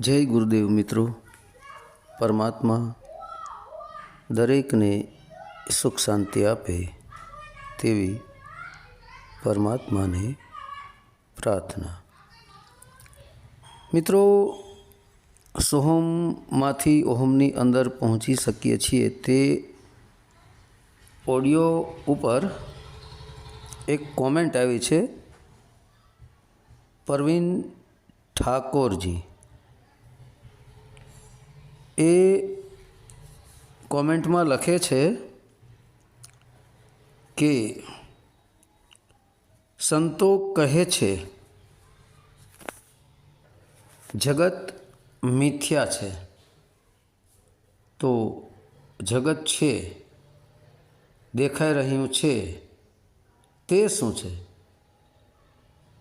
જય ગુરુદેવ મિત્રો. પરમાત્મા દરેકને સુખ શાંતિ આપે તેવી પરમાત્માને પ્રાર્થના. મિત્રો, સોહમમાંથી ઓહમની અંદર પહોંચી શકીએ છીએ તે ઓડિયો ઉપર એક કોમેન્ટ આવી છે. પરવીન ઠાકોરજી. એ કોમેન્ટમાં લખે છે કે સંતો કહે છે, જગત મિથ્યા છે. તો જગત છે, દેખાઈ રહ્યું છે, તે શું છે?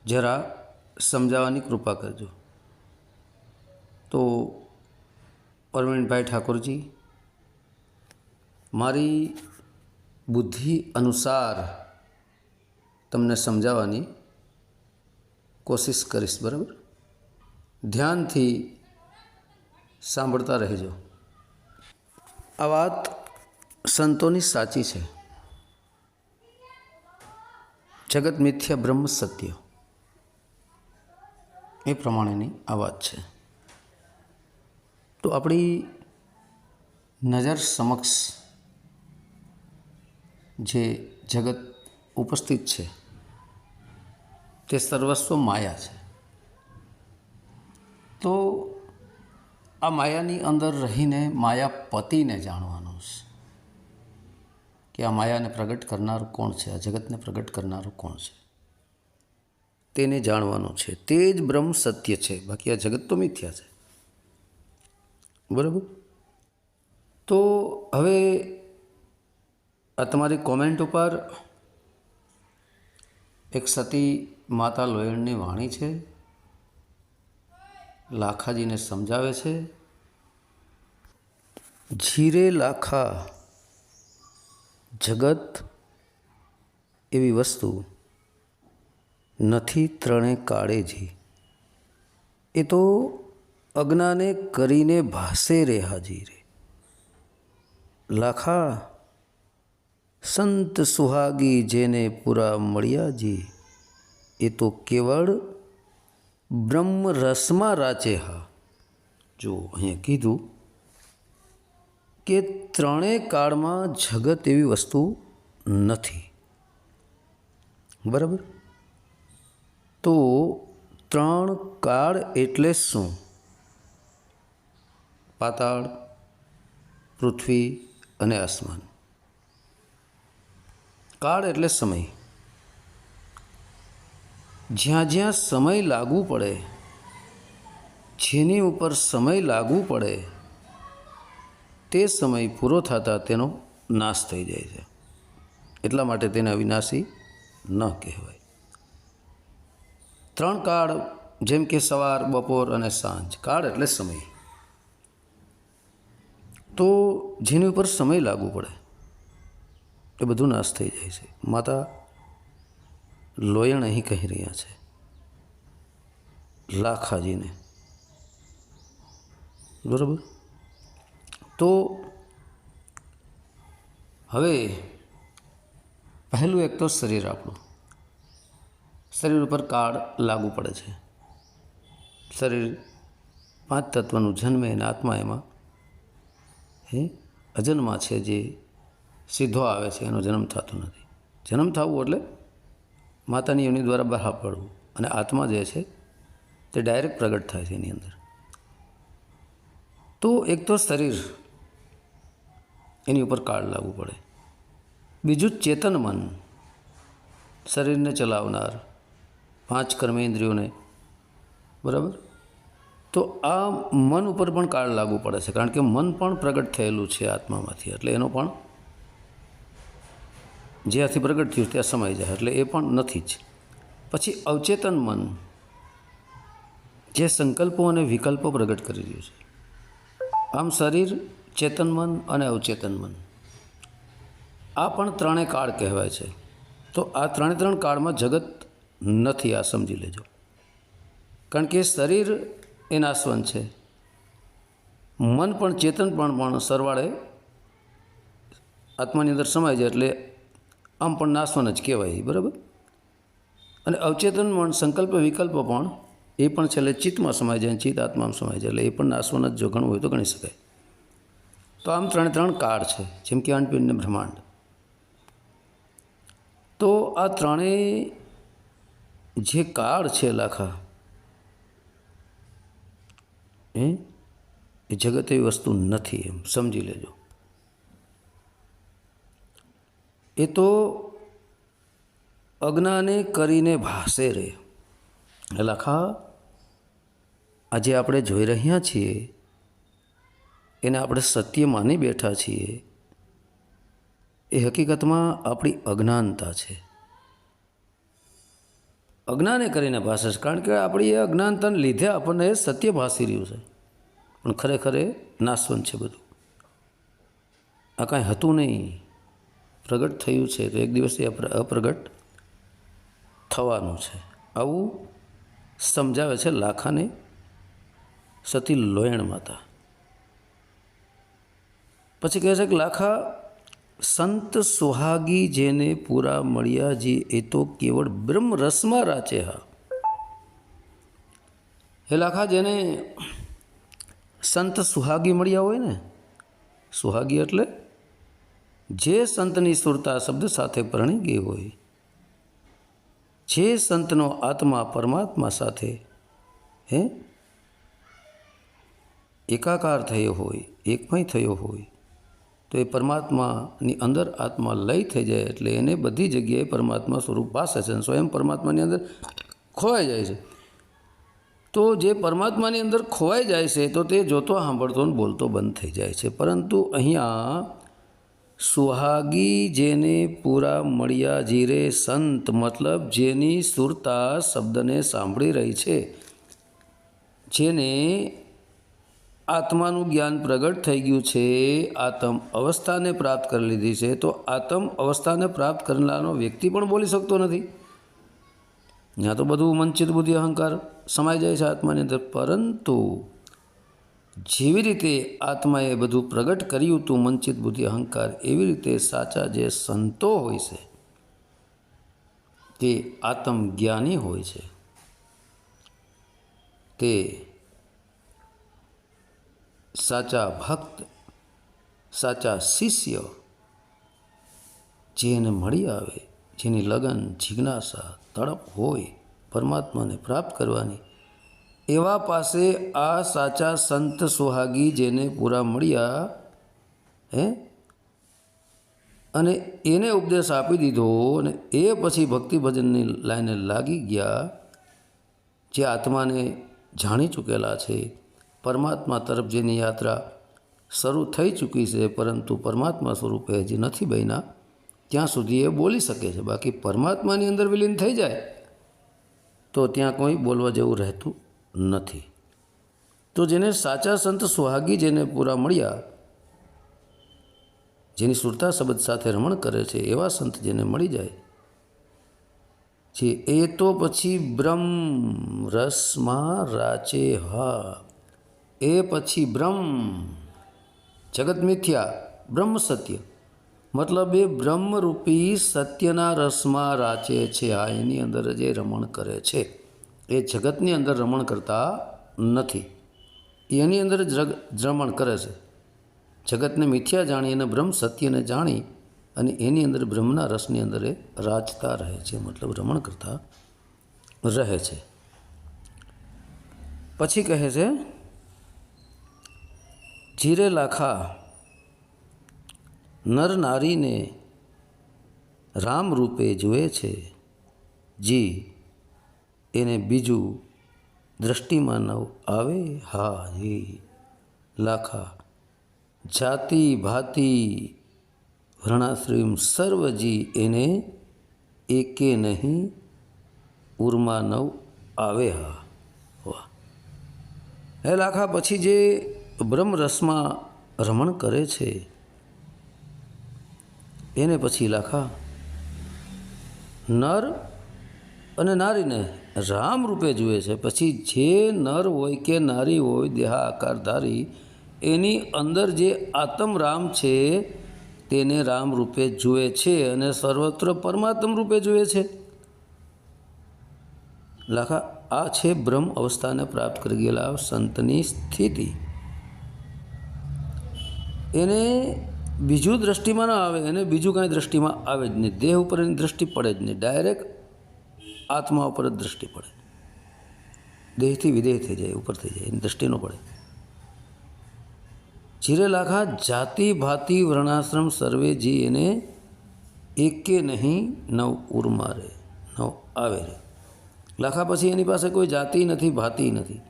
જરા સમજાવવાની કૃપા કરજો. તો પરવીનભાઈ ઠાકોરજી, મારી બુદ્ધિ અનુસાર તમને સમજાવવાની કોશિશ કરીશ, બરાબર? ધ્યાનથી સાંભળતા રહેજો. આ વાત સંતોની સાચી છે. જગત મિથ્યા બ્રહ્મ સત્ય. એ પ્રમાણેની આ વાત છે. તો આપણી નજર સમક્ષ જે જગત ઉપસ્થિત છે, તે સર્વસ્વ માયા છે. તો આ માયાની અંદર રહીને માયા પતિને જાણવાનું છે કે આ માયાને પ્રગટ કરનારું કોણ છે, આ જગતને પ્રગટ કરનારું કોણ છે. તેને જાણવાનું છે. તે જ બ્રહ્મ સત્ય છે. બાકી આ જગત તો મિથ્યા છે. બરાબર? તો હવે આ તમારી કોમેન્ટ ઉપર એક સતી માતા લોયણની વાણી છે. લાખાજીને સમજાવે છે. જીરે લાખા જગત એવી વસ્તુ નથી ત્રણે કાળેજી એ તો અજ્ઞાને કરીને ભાસે રે હાજી રે લાખા, સંત સુહાગી જેને પૂરા મળ્યા જી, એ તો કેવળ બ્રહ્મ રસમાં રાચે હા. જો અહીંયા કીધું કે ત્રણેય કાળમાં જગત એવી વસ્તુ નથી. બરાબર? તો ત્રણ કાળ એટલે શું? પાતાળ, પૃથ્વી અને આસમાન. કાળ એટલે સમય. જ્યાં જ્યાં સમય લાગુ પડે, જેની ઉપર સમય લાગુ પડે, તે સમય પૂરો થતાં તેનો નાશ થઈ જાય છે. એટલા માટે તેને અવિનાશી ન કહેવાય. ત્રણ કાળ, જેમ કે સવાર, બપોર અને સાંજ. કાળ એટલે સમય. તો જેની ઉપર સમય લાગુ પડે, એ બધું નાશ થઈ જાય છે. માતા લોયણ અહીં કહી રહ્યા છે. લાખાજીને. બરાબર? તો હવે પહેલું એક તો શરીર આપણું. શરીર ઉપર કાળ લાગુ પડે છે. શરીર પાંચ તત્વનું જન્મે અને આત્મા એમાં એ અજન્મા છે જે સીધો આવે છે, એનો જન્મ થતો નથી. જન્મ થવું એટલે માતાની યોની દ્વારા બહાર પડવું. અને આત્મા જે છે, તે ડાયરેક્ટ પ્રગટ થાય છે એની અંદર. તો એક તો શરીર એની ઉપર કાળ લાગવું પડે. બીજું ચેતન મન. શરીરને ચલાવનાર પાંચ કર્મેન્દ્રિયોને. બરાબર? તો આ મન ઉપર પણ કાળ લાગુ પડે છે, કારણ કે મન પણ પ્રગટ થયેલું છે આત્મામાંથી. એટલે એનો પણ જ્યાંથી પ્રગટ થયું ત્યાં સમાઈ જાય, એટલે એ પણ નથી જ. પછી અવચેતન મન, જે સંકલ્પો અને વિકલ્પો પ્રગટ કરી રહ્યું છે. આમ શરીર, ચેતન મન અને અવચેતન મન. આ પણ ત્રણેય કાળ કહેવાય છે. તો આ ત્રણે ત્રણ કાળમાં જગત નથી, આ સમજી લેજો. કારણ કે શરીર એ નાશવંત છે. મન પણ ચેતન પણ પણ સરવાળે આત્માની અંદર સમાય જાય એટલે આમ પણ નાશવન જ કહેવાય, બરાબર? અને અવચેતન મન સંકલ્પ વિકલ્પ પણ એ પણ છેલ્લે ચિત્તમાં સમાય જાય ચિત્ત આત્મામાં સમાય જાય એટલે એ પણ નાશવન જ જો ગણવું હોય તો ગણી શકાય. તો આમ ત્રણે ત્રણ કાળ છે, જેમ કે અંડપિંડ ને બ્રહ્માંડ. તો આ ત્રણેય જે કાળ છે લાખા એ એ જગત એવી વસ્તુ નથી એમ, સમજી લેજો. એ તો અજ્ઞાને કરીને ભાસે રે. લાખા આજે આપણે જોઈ રહ્યા છીએ, એને આપણે સત્ય માની બેઠા છીએ, એ હકીકતમાં આપણી અજ્ઞાનતા છે. અજ્ઞાને કરીને ભાષે છે. કારણ કે આપણી એ અજ્ઞાનતાને લીધે આપણને સત્ય ભાસી રહ્યું છે. પણ ખરેખર એ નાશવંત છે બધું. આ કાંઈ હતું નહીં. પ્રગટ થયું છે તો એક દિવસ એ અપ્રગટ થવાનું છે. આવું સમજાવે છે લાખાને સતી લોયણ માતા. પછી કહે છે કે લાખા, સંત સુહાગી જેને પૂરા મળ્યા જે, એ તો કેવળ બ્રહ્મ રસમાં રાચે હા. હે લાખા, જેને સંત સુહાગી મળ્યા હોય ને? સુહાગી એટલે જે સંતની સુરતા શબ્દ સાથે પરણી ગઈ હોય, જે સંતનો આત્મા પરમાત્મા સાથે, હે, એકાકાર થયો હોય, એકમય થયો હોય, તો એ પરમાત્માની અંદર આત્મા લય થઈ જાય એટલે એને બધી જગ્યાએ પરમાત્મા સ્વરૂપ પાસે છે સ્વયં પરમાત્માની અંદર ખોવાઈ જાય છે. તો જે પરમાત્માની અંદર ખોવાઈ જાય છે, તો તે જોતો સાંભળતો ને બોલતો બંધ થઈ જાય છે. પરંતુ અહીંયા સુહાગી જેને પૂરા મળ્યા જીરે સંત, મતલબ જેની સુરતા શબ્દને સાંભળી રહી છે, જેને આત્માનું જ્ઞાન પ્રગટ થઈ ગયું છે, આત્મ અવસ્થાને પ્રાપ્ત કરી લીધી છે, તો આત્મ અવસ્થાને પ્રાપ્ત કરનારનો વ્યક્તિ પણ બોલી શકતો નથી. ત્યાં તો બધું મંચિત બુદ્ધિ અહંકાર. સમાઈ જાય છે આત્માની અંદર. પરંતુ જેવી રીતે આત્માએ બધું પ્રગટ કર્યું હતું મંચિત બુદ્ધિ, અહંકાર, એવી રીતે સાચા જે સંતો હોય છે, તે આત્મજ્ઞાની હોય છે. તે સાચા ભક્ત, સાચા શિષ્ય જેને મળી આવે, જેની લગન, જિજ્ઞાસા, તડપ હોય પરમાત્માને પ્રાપ્ત કરવાની. એવા પાસે આ સાચા સંત સુહાગી જેને પૂરા મળ્યા, હે? અને એને ઉપદેશ આપી દીધો અને એ પછી ભક્તિ ભજનની લાઈને લાગી ગયા, જે આત્માને જાણી ચૂકેલા છે. પરમાત્મા તરફ જેની યાત્રા શરૂ થઈ ચૂકી છે, પરંતુ પરમાત્મા સ્વરૂપે હજી નથી બન્યા. ત્યાં સુધી એ બોલી શકે છે. બાકી પરમાત્માની અંદર વિલીન થઈ જાય. તો ત્યાં કોઈ બોલવા જેવું રહેતું નથી. તો જેને સાચા સંત સુહાગી જેને પૂરા મળ્યા, જેની સુરતા શબ્દ સાથે રમણ કરે છે, એવા સંત જેને મળી જાય છે, એ તો પછી બ્રહ્મ રસમાં રાચે હા. એ પછી બ્રહ્મ જગત મિથ્યા, બ્રહ્મ સત્ય. મતલબ એ બ્રહ્મરૂપી સત્યના રસમાં રાચે છે. આ એની અંદર જે રમણ કરે છે, એ જગતની અંદર રમણ કરતા નથી. એની અંદર જ રમણ કરે છે. જગતને મિથ્યા જાણી અને બ્રહ્મ સત્યને જાણી અને એની અંદર બ્રહ્મના રસની અંદર એ રાચતા રહે છે, મતલબ રમણ કરતા રહે છે. પછી કહે છે જીરે લાખા નર નારીને રામ રૂપે જુએ છે. જી, એને બીજું દ્રષ્ટિમાં નવ આવે? હા જી લાખા, જાતિ, ભાતિ વર્ણાશ્રીમ સર્વજી એને એકે નહીં, ઉર્મા નવ આવે, હા. વાહ. હે લાખા, પછી જે બ્રહ્મરસમાં રમણ કરે છે એને પછી લાખા, નર અને નારીને રામ રૂપે જુએ છે. પછી જે નર હોય કે નારી હોય દેહા આકારધારી એની અંદર જે આત્મ રામ છે, તેને રામ રૂપે જુએ છે અને સર્વત્ર પરમાત્મ રૂપે જુએ છે. લાખા, આ છે બ્રહ્મ અવસ્થાને પ્રાપ્ત કરી ગયેલા સંતની સ્થિતિ. એને બીજું દ્રષ્ટિમાં ન આવે એને બીજું કાંઈ દ્રષ્ટિમાં આવે જ નહીં. દેહ ઉપર એની દ્રષ્ટિ પડે જ નહીં. ડાયરેક્ટ આત્મા ઉપર જ દ્રષ્ટિ પડે. દેહથી વિદેહ થઈ જાય, ઉપર થઈ જાય, એની દ્રષ્ટિ ન પડે. જીરે લાખા જાતિ, ભાતિ, વર્ણાશ્રમ, સર્વે જી એને એકે નહીં, નવ ઉર્મા રે નવ આવે રે લાખા પછી એની પાસે કોઈ જાતિ નથી, ભાતિ નથી.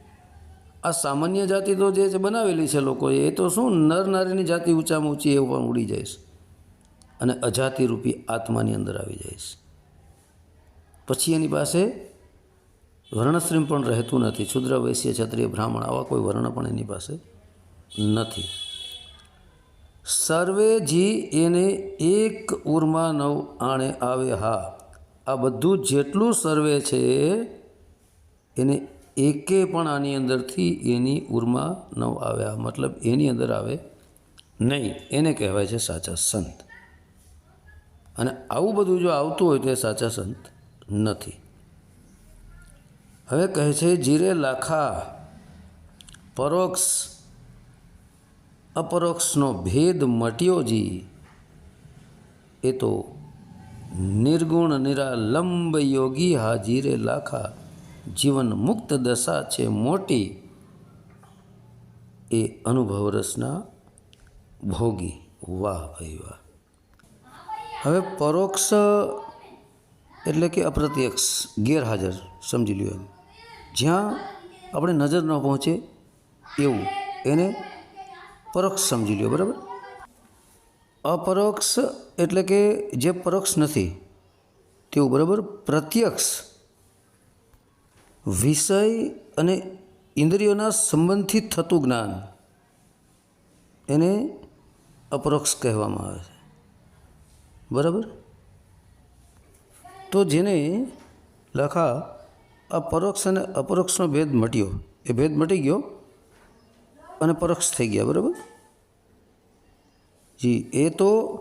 આ સામાન્ય જાતિ તો જે છે બનાવેલી છે લોકોએ, એ તો શું નર નારીની જાતિ ઊંચામાં ઊંચી એ પણ ઉડી જાય છે. અને અજાતિ રૂપી આત્માની અંદર આવી જાય છે. પછી એની પાસે વર્ણશ્રીમ પણ રહેતું નથી. શુદ્ર, વૈશ્ય, ક્ષત્રિય, બ્રાહ્મણ આવા કોઈ વર્ણ પણ એની પાસે નથી. સર્વે જી એને એક ઉર્મા નવ આણે આવે હા આ બધું જેટલું સર્વે છે, એને એકે પણ આની અંદરથી એની ઉર્મા ન આવ્યા મતલબ એની અંદર આવે નહીં. એને કહેવાય છે સાચા સંત. અને આવું બધું જો આવતું હોય તો એ સાચા સંત નથી. હવે કહે છે, જીરે લાખા, પરોક્ષ, અપરોક્ષનો ભેદ મટ્યો જી. એ તો નિર્ગુણ, નિરાલંબ યોગી હાજીરે લાખા. જીવન મુક્ત દશા છે મોટી, એ અનુભવ રસના ભોગી. વાહ ભાઈ વાહ. હવે પરોક્ષ એટલે કે અપ્રત્યક્ષ ગેરહાજર, સમજી લ્યો એમ. જ્યાં આપણે નજર ન પહોંચે એવું, એને પરોક્ષ સમજી લ્યો, બરાબર? અપરોક્ષ એટલે કે જે પરોક્ષ નથી, તેવું બરાબર? પ્રત્યક્ષ વિષય અને ઇન્દ્રિયોના સંબંધથી થતું જ્ઞાન એને અપરોક્ષ કહેવામાં આવે છે. બરાબર? તો જેને લખા, આ પરોક્ષ અને અપરોક્ષનો ભેદ મટ્યો. એ ભેદ મટી ગયો અને પરોક્ષ થઈ ગયા, બરાબર? જી, એ તો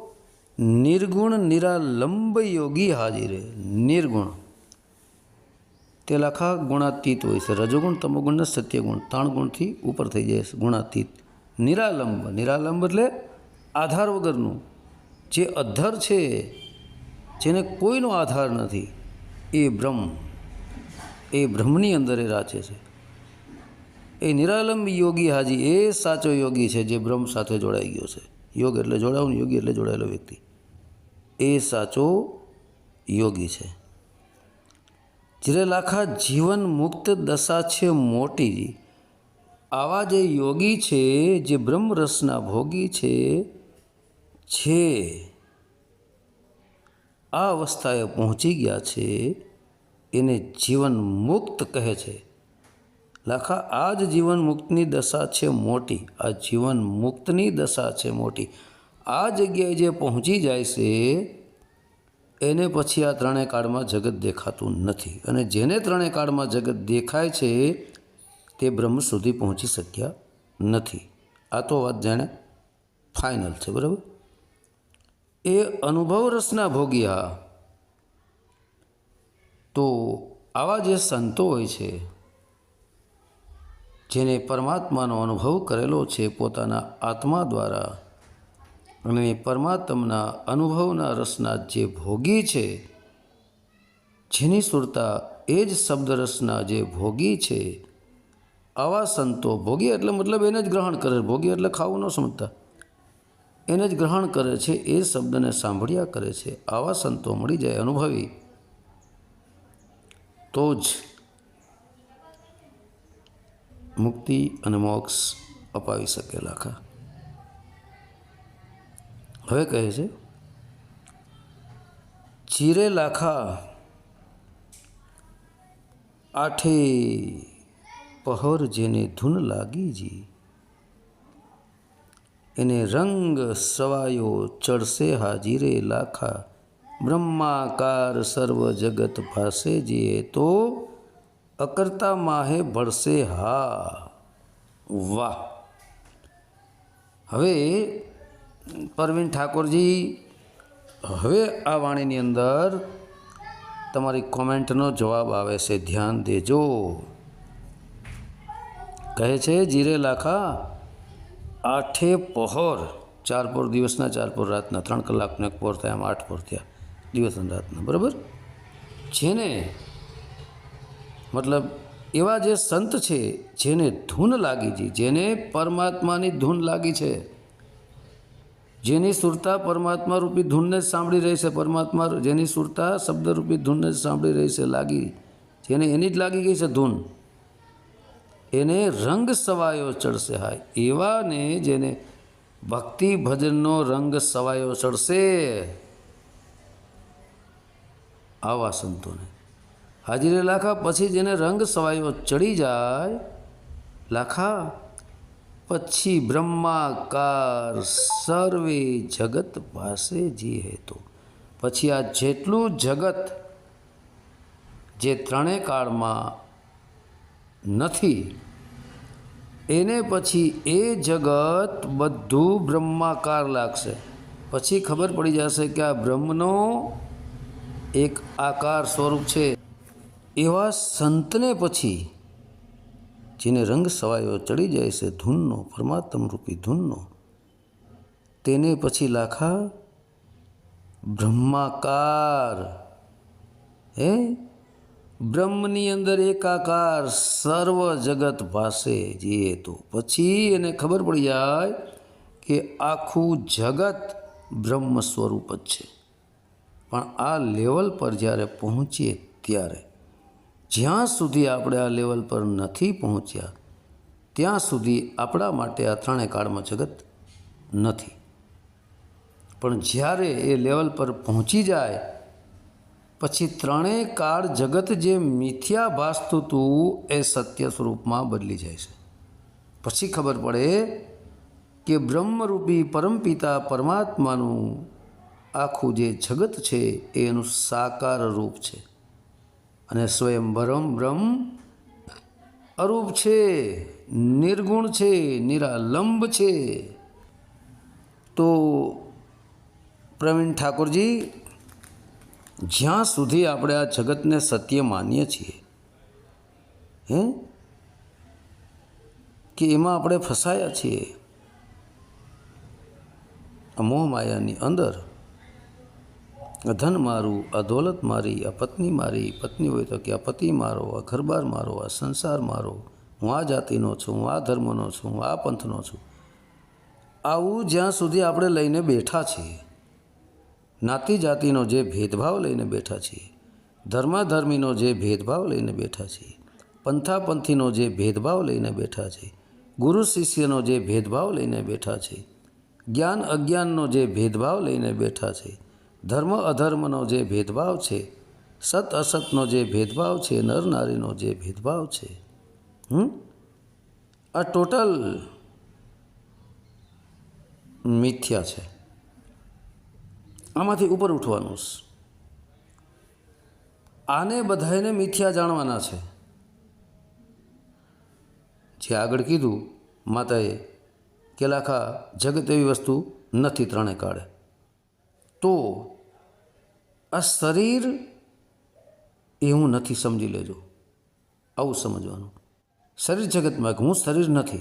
નિર્ગુણ નિરાલંબ યોગી હાજરે નિર્ગુણ. તે લખા ગુણાતીત હોય છે. રજોગુણ તમોગુણ સત્યગુણ. ત્રણ ગુણથી ઉપર થઈ જાય છે ગુણાતીત. નિરાલંબ. નિરાલંબ એટલે આધાર વગરનું. જે અધર છે, જેને કોઈનો આધાર નથી, એ બ્રહ્મ. એ બ્રહ્મની અંદર એ રાચે છે. એ નિરાલંબ યોગી હાજી એ સાચો યોગી છે જે બ્રહ્મ સાથે જોડાઈ ગયો છે. યોગ એટલે જોડાવું યોગી એટલે જોડાયેલો વ્યક્તિ. એ સાચો યોગી છે. જ્યારે લાખા જીવન મુક્ત દશા છે મોટી. આવા જે યોગી છે, જે બ્રહ્મરસના ભોગી છે છે. આ અવસ્થાએ પહોંચી ગયા છે, એને જીવન મુક્ત કહે છે. લાખા, આ જ જીવન મુક્તની દશા છે મોટી. આ જીવન મુક્તની દશા છે મોટી. આ જગ્યાએ જે પહોંચી જાય છે એને પછી આ ત્રણેય કાળમાં જગત દેખાતું નથી. અને જેને ત્રણેય કાળમાં જગત દેખાય છે, તે બ્રહ્મ સુધી પહોંચી શક્યા નથી. આ તો વાત જાણે ફાઇનલ છે, બરાબર? એ અનુભવ રસના ભોગ્યા. તો આવા જે સંતો હોય છે, જેને પરમાત્માનો અનુભવ કરેલો છે પોતાના આત્મા દ્વારા અને પરમાત્મના અનુભવના રસના જે ભોગી છે, જેની સુરતા એ જ શબ્દરસના જે ભોગી છે, આવા સંતો ભોગી એટલે મતલબ એને જ ગ્રહણ કરે. ભોગી એટલે ખાવું ન સમજતા. એને જ ગ્રહણ કરે છે, એ શબ્દને સાંભળ્યા કરે છે, આવા સંતો મળી જાય અનુભવી. તો જ મુક્તિ અને મોક્ષ અપાવી શકે લાખા. હવે કહે છે, ચીરે લાખા આઠે પહર જેને ધૂન લાગી જી, એને રંગ સવાયો ચડશે હાજીરે લાખા, બ્રહ્માકાર સર્વ જગત ભાસે જીએ તો અકર્તા માહે ભળશે હા. વાહ. હવે પરવીન ઠાકોરજી, હવે આ વાણીની અંદર તમારી કોમેન્ટનો જવાબ આવે છે, ધ્યાન દેજો. કહે છે, જીરે લાખા, આઠે પહોર, ચાર પોર દિવસના, ચાર પોર રાતના, ત્રણ કલાકનો, એક પોર થયા આઠ પોર થયા, દિવસ અને રાતના. બરાબર? જેને મતલબ એવા જે સંત છે, જેને ધૂન લાગી છે, જેને પરમાત્માની ધૂન લાગી છે જેની સુરતા પરમાત્મા રૂપી ધૂનને જ સાંભળી રહી છે. પરમાત્મા જેની સુરતા શબ્દરૂપી ધૂનને જ સાંભળી રહી છે. લાગી જેને એની જ લાગી ગઈ છે ધૂન. એને રંગ સવાયો ચડશે હાય. એવાને જેને ભક્તિ ભજનનો રંગ સવાયો ચડશે. આવા સંતોને. હાજરી લાખા પછી જેને રંગ સવાયો ચડી જાય, લાખા પછી બ્રહ્માકાર સર્વે જગત પાસે જી હેતુ. પછી આ જેટલું જગત જે ત્રણેય કાળમાં નથી, એને પછી એ જગત બધું બ્રહ્માકાર લાગશે. પછી ખબર પડી જશે કે આ બ્રહ્મનો એક આકાર સ્વરૂપ છે. એવા સંતને પછી જેને રંગ સવાયો ચડી જાય છે ધૂનનો, પરમાત્મ રૂપી ધૂનનો, તેને પછી લાખા બ્રહ્માકાર. હે? બ્રહ્મની અંદર એકાકાર સર્વ જગત ભાષે જે તો. પછી એને ખબર પડી જાય કે આખું જગત બ્રહ્મ સ્વરૂપ જ છે. પણ આ લેવલ પર જ્યારે પહોંચીએ ત્યારે જ્યાં સુધી આપણે આ લેવલ પર નથી પહોંચ્યા, ત્યાં સુધી આપણા માટે આ ત્રણેય કાળમાં જગત નથી. પણ જ્યારે એ લેવલ પર પહોંચી જાય, પછી ત્રણેય કાળ જગત જે મિથ્યા ભાસતું હતું એ સત્ય સ્વરૂપમાં બદલી જાય છે. પછી ખબર પડે કે બ્રહ્મરૂપી પરમપિતા પરમાત્માનું આખું જે જગત છે, એનું સાકાર રૂપ છે. અને સ્વયં બ્રહ્મ અરૂપ છે, નિર્ગુણ છે, નિરાલંબ છે. તો પ્રવીણ ઠાકોરજી, જ્યાં સુધી આપણે આ જગતને સત્ય માનીએ છીએ, હે? કે એમાં આપણે ફસાયા છીએ મોહમાયાની અંદર ધન મારું, આ દોલત મારી, આ પત્ની મારી, પત્ની હોય તો કે આ પતિ મારો, આ ઘરબાર મારો, આ સંસાર મારો. હું આ જાતિનો છું, હું આ ધર્મનો છું, હું આ પંથનો છું. આવું જ્યાં સુધી આપણે લઈને બેઠા છીએ, નાતી જાતિનો જે ભેદભાવ લઈને બેઠા છીએ, ધર્માધર્મીનો જે ભેદભાવ લઈને બેઠા છીએ, પંથાપંથીનો જે ભેદભાવ લઈને બેઠા છે ગુરુ શિષ્યનો જે ભેદભાવ લઈને બેઠા છે જ્ઞાન અજ્ઞાનનો જે ભેદભાવ લઈને બેઠા છે ધર્મ અધર્મનો જે ભેદભાવ છે, સત અસતનો જે ભેદભાવ છે, નર નારીનો જે ભેદભાવ છે, હમ? આ ટોટલ મિથ્યા છે. આમાંથી ઉપર ઉઠવાનું આને બધાને મિથ્યા જાણવાના છે. જે આગળ કીધું, માતાએ કે લાખા જગત એવી વસ્તુ નથી ત્રણે કાળે તો આ શરીર એ હું નથી સમજી લેજો. આવું સમજવાનું. શરીર જગતમાં હું શરીર નથી.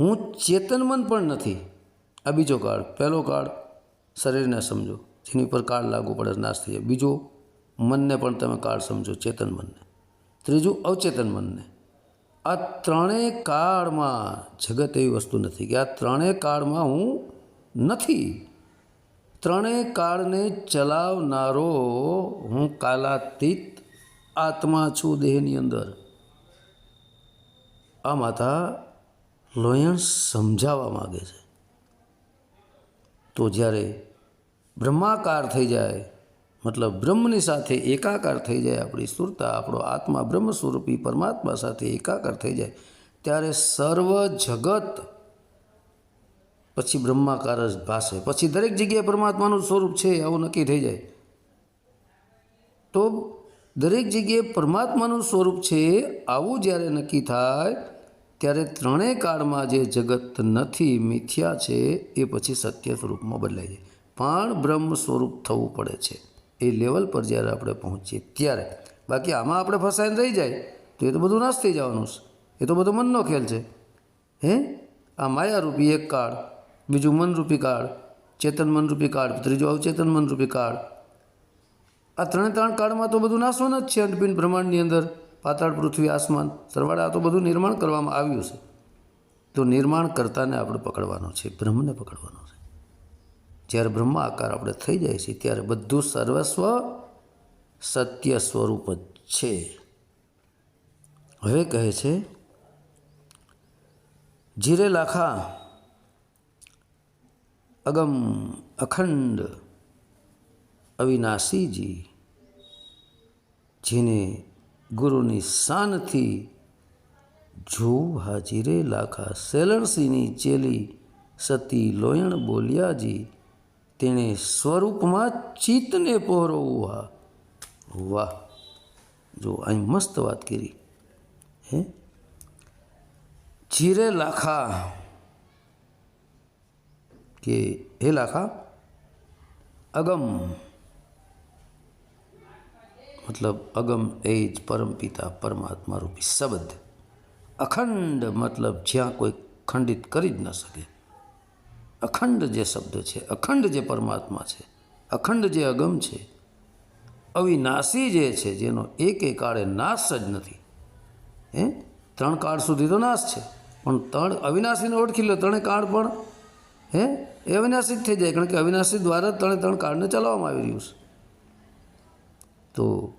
હું ચેતનમન પણ નથી. આ બીજો કાળ. પહેલો કાળ શરીરને સમજો. જેની પર કાળ લાગુ પડે, નાશ થઈ જાય. બીજો મનને પણ તમે કાળ સમજો ચેતન મનને ત્રીજું અવચેતન મનને આ ત્રણેય કાળમાં જગત એવી વસ્તુ નથી કે આ ત્રણેય કાળમાં હું નથી. ત્રણેય કાળને ચલાવનારો હું કાલાતીત આત્મા છું દેહની અંદર. આ માતા લોયણ સમજાવવા માગે છે. તો જ્યારે બ્રહ્માકાર થઈ જાય, મતલબ બ્રહ્મની સાથે એકાકાર થઈ જાય આપણી સુરતા આપણો આત્મા બ્રહ્મ સ્વરૂપી પરમાત્મા સાથે એકાકાર થઈ જાય, ત્યારે સર્વ જગત પછી બ્રહ્માકાર જ ભાસે પછી દરેક જગ્યાએ પરમાત્માનું સ્વરૂપ છે, આવું નક્કી થઈ જાય. તો દરેક જગ્યાએ પરમાત્માનું સ્વરૂપ છે, આવું જ્યારે નક્કી થાય, ત્યારે ત્રણેય કાળમાં જે જગત નથી, મિથ્યા છે, એ પછી સત્ય સ્વરૂપમાં બદલાઈ જાય. પણ બ્રહ્મ સ્વરૂપ થવું પડે છે. એ લેવલ પર જ્યારે આપણે પહોંચીએ ત્યારે. બાકી આમાં આપણે ફસાઈને રહી જાય, તો એ તો બધું નાશ થઈ જવાનું છે. એ તો બધો મનનો ખેલ છે. હે? આ માયારૂપી એક કાળ. બીજું મનરૂપી કાળ, ચેતન મનરૂપી કાળ, ત્રીજું અવચેતન મનરૂપી કાળ. આ ત્રણે ત્રણ કાળમાં તો બધું નાશવાનું જ છે અંડપિંડ બ્રહ્માંડની અંદર. પાતાળ, પૃથ્વી, આસમાન, સરવાળે, આ તો બધું નિર્માણ કરવામાં આવ્યું છે. તો નિર્માણ કરતાને આપણે પકડવાનો છે, બ્રહ્મને પકડવાનો છે. જ્યારે બ્રહ્મ આકાર આપણે થઈ જાય છે, ત્યારે બધું સર્વસ્વ સત્ય સ્વરૂપ જ છે. હવે કહે છે જીરે લાખા અગમ અખંડ અવિનાશીજી, જેને ગુરુની શાનથી જોવું હાજીરે લાખા સેલરસીની ચેલી સતી લોયણ બોલ્યાજી, તેણે સ્વરૂપમાં ચિત્તને હા વાહ! જો અહીં મસ્ત વાત કરી, હે? જીરે લાખા કે હે લાખા, અગમ, મતલબ અગમ એ જ પરમપિતા પરમાત્મા રૂપી શબ્દ. અખંડ મતલબ જ્યાં કોઈ ખંડિત કરી જ ન શકે. અખંડ જે શબ્દ છે, અખંડ જે પરમાત્મા છે, અખંડ જે અગમ છે, અવિનાશી જે છે, જેનો એક કાળે નાશ જ નથી. હે? ત્રણ કાળ સુધી તો નાશ છે. પણ ત્રણ અવિનાશીને ઓળખી લો ત્રણે કાળ પણ હે? એ અવિનાશી જ થઈ જાય. કારણ કે અવિનાશી દ્વારા ત્રણે ત્રણ કાળને ચલાવવામાં આવી રહ્યું છે. તો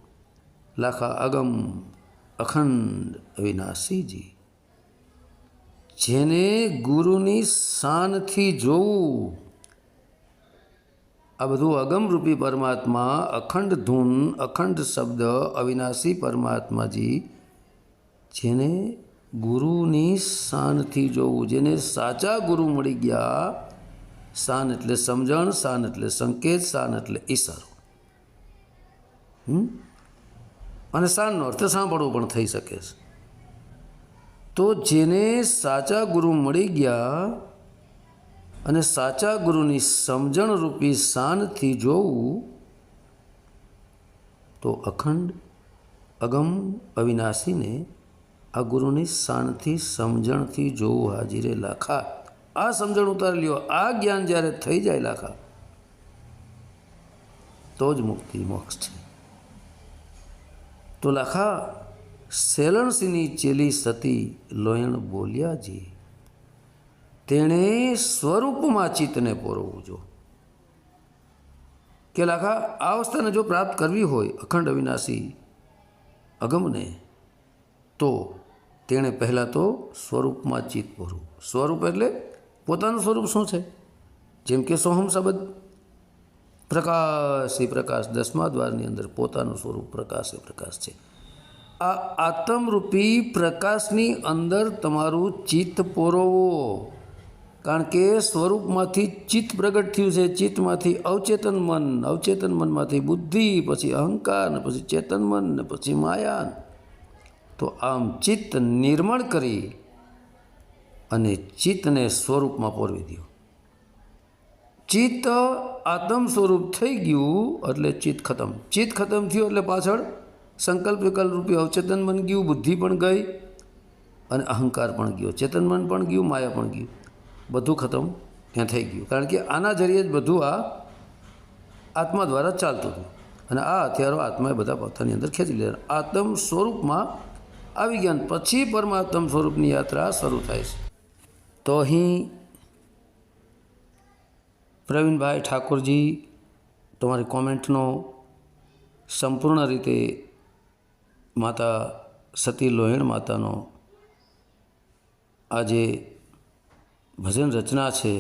લાખા અગમ અખંડ અવિનાશીજી, જેને ગુરુની શાનથી જોવું, આ બધું અગમરૂપી પરમાત્મા, અખંડ ધૂન, અખંડ શબ્દ, અવિનાશી પરમાત્માજી, જેને ગુરુની શાનથી જોવું, જેને સાચા ગુરુ મળી ગયા શાન એટલે સમજણ શાન એટલે સંકેત શાન એટલે ઈશારો? અને શાનનો અર્થ સાંભળવું પણ થઈ શકે છે તો જેને સાચા ગુરુ મળી ગયા અને સાચા ગુરુની સમજણ રૂપી શાનથી જોવું, તો અખંડ, અગમ, અવિનાશીને આ ગુરુની શાણથી સમજણથી જોવું હાજીરે લાખા. આ સમજણ ઉતારી લ્યો. આ જ્ઞાન જ્યારે થઈ જાય લાખા, તો જ મુક્તિ, મોક્ષ છે. તો લાખા સેલણસિંહની ચેલી સતી લોયણ બોલ્યાજી તેણે સ્વરૂપમાં ચિત્તને પોરવવું જો. કે લાખા, આ અવસ્થાને જો પ્રાપ્ત કરવી હોય, અખંડ અવિનાશી અગમને, તો તેણે પહેલાં તો સ્વરૂપમાં ચિત્ત પોરવું સ્વરૂપ એટલે પોતાનું સ્વરૂપ શું છે? જેમ કે સોહમ શબ્દ. પ્રકાશ એ પ્રકાશ, દસમા દ્વારની અંદર પોતાનું સ્વરૂપ પ્રકાશ એ પ્રકાશ છે. આ આત્મરૂપી પ્રકાશની અંદર તમારું ચિત્ત પોરવો. કારણ કે સ્વરૂપમાંથી ચિત્ત પ્રગટ થયું છે. ચિત્તમાંથી અવચેતન મન, અવચેતન મનમાંથી બુદ્ધિ, પછી અહંકાર, ને પછી ચેતન મન, ને પછી માયા તો આમ ચિત્ત નિર્મળ કરી અને ચિત્તને સ્વરૂપમાં પોરવી દો ચિત્ત આત્મ સ્વરૂપ થઈ ગયું એટલે ચિત્ત ખતમ. ચિત્ત ખતમ થયું એટલે પાછળ સંકલ્પ વિકલ્પ રૂપી અવચેતન બન ગયું, બુદ્ધિ પણ ગઈ અને અહંકાર પણ ગયો. ચેતન મન પણ ગયું, માયા પણ ગયું. બધું ખતમ ત્યાં થઈ ગયું. કારણ કે આના જરીએ જ બધું આ આત્મા દ્વારા ચાલતું હતું. અને આ હથિયારો આત્માએ બધા પોતાની અંદર ખેંચી લીધા. આત્મ સ્વરૂપમાં આવી ગયા પછી પરમાત્મ સ્વરૂપની યાત્રા શરૂ થાય છે. તો અહીં પ્રવીણભાઈ ઠાકોરજી તમારી કોમેન્ટનો સંપૂર્ણ રીતે માતા સતી લોહિણ માતાનો આ જે ભજન રચના છે,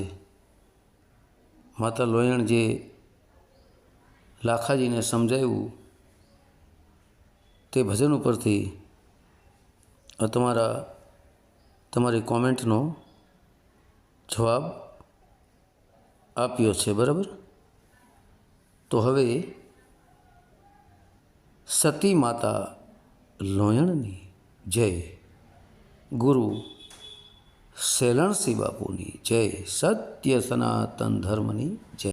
માતા લોયણ જે લાખાજીને સમજાવ્યું તે ભજન ઉપરથી તમારા, તમારી કોમેન્ટનો જવાબ આપ્યો છે, બરાબર? તો હવે સતી માતા લોયણની જય, ગુરુ સેલણસિંહ બાપુની જય, સત્ય સનાતન ધર્મની જય.